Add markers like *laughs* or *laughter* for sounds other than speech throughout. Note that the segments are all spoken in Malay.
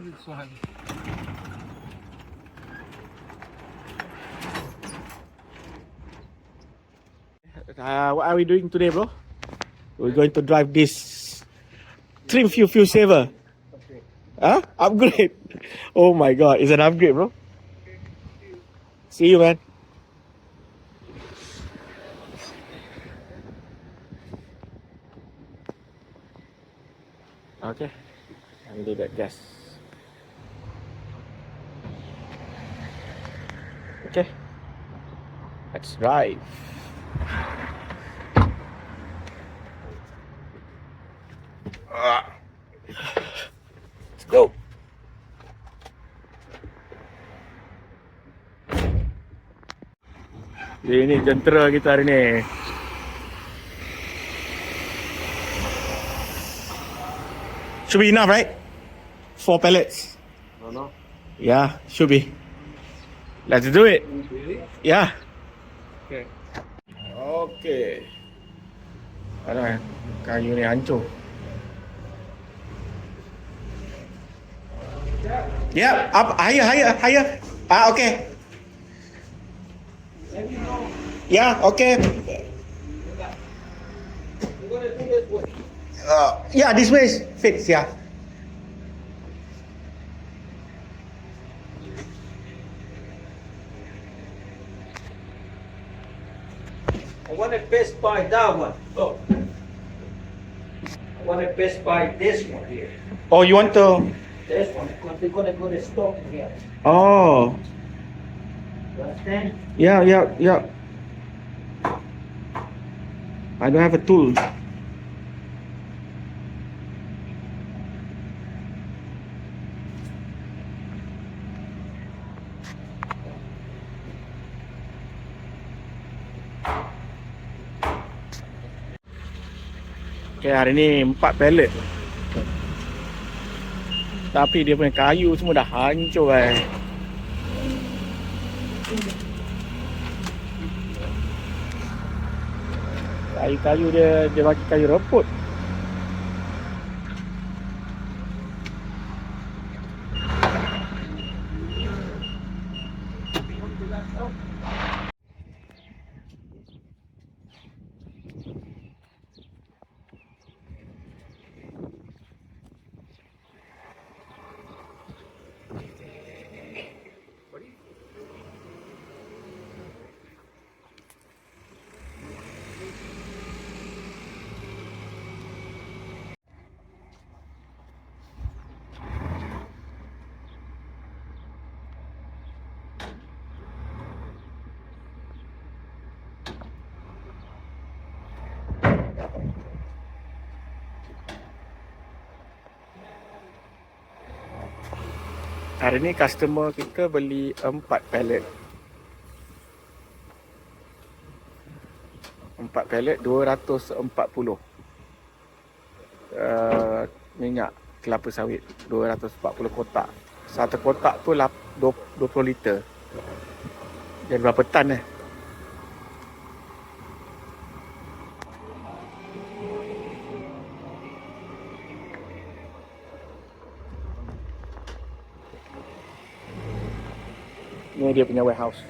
One. Uh, what are we doing today, bro? We're going to drive this Trim Fuel Fuel Saver. Huh? Upgrade. *laughs* Oh my god, it's an upgrade, bro. See you, man. Okay. I need that gas. Okay. Let's drive. Let's go. Ini jentera kita hari ni. Should be enough, right? Four pellets. No, no. Yeah, should be. Let's do it. Really? Yeah. Okay. Okay. Alah, kayu ni hancur. Yeah, up higher, higher, higher. Ah, okay. Yeah, okay. Uh, yeah, this way is fixed, yeah. I want to best buy that one. Oh. I want to best buy this one here. Oh, you want to? This one, because they're gonna go to stock here. Oh, You understand? yeah, yeah, yeah. I don't have a tool. Okay, hari ni empat pallet. Tapi dia punya kayu semua dah hancur eh. Kayu-kayu dia dia bagi kayu reput. Hari ni customer kita beli empat pallet. Empat pallet 240. Uh, minyak kelapa sawit 240 kotak. Satu kotak tu lap, 20 liter. Dia berapa tan eh? you want to do up in your warehouse?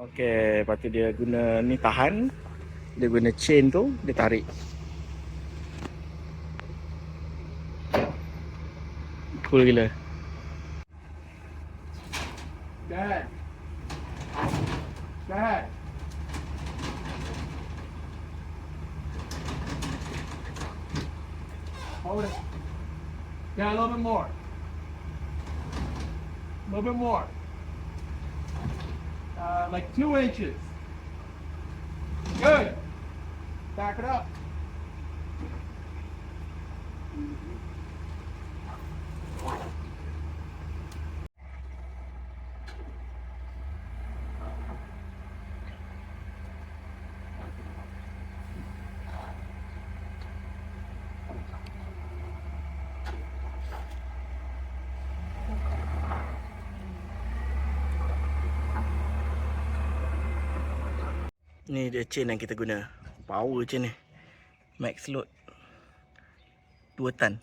Okey, lepas tu dia guna ni tahan. Dia guna chain tu, dia tarik. Cool gila. Dad. Dad. Hold it. Yeah, a little bit more. A little bit more. Uh, like two inches. Good. Back it up. Ni dia chain yang kita guna. Power chain ni. Max load 2 tan.